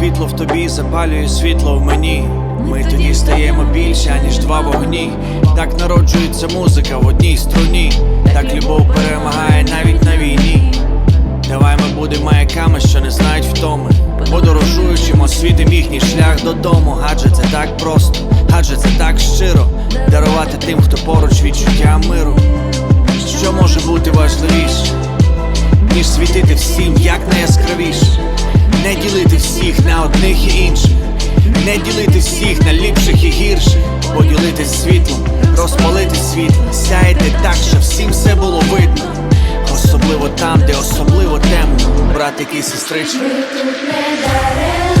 світло в тобі запалює світло в мені. Ми тоді стаємо більше, ніж два вогні. Так народжується музика в одній струні. Так любов перемагає навіть на війні. Давай ми будемо маяками, що не знають втоми. Подорожуючим освітим їхній шлях додому. Адже це так просто, адже це так щиро. Дарувати тим, хто поруч відчуття миру. Що може бути важливіше, ніж світити всім як найяскравіше, ділити всіх на одних і інших, не ділити всіх на ліпших і гірших, поділитись світлом, розпалити світ, сяйте так, щоб всім все було видно. Особливо там, де особливо темно, братики і сестрички. Ми тут не даремно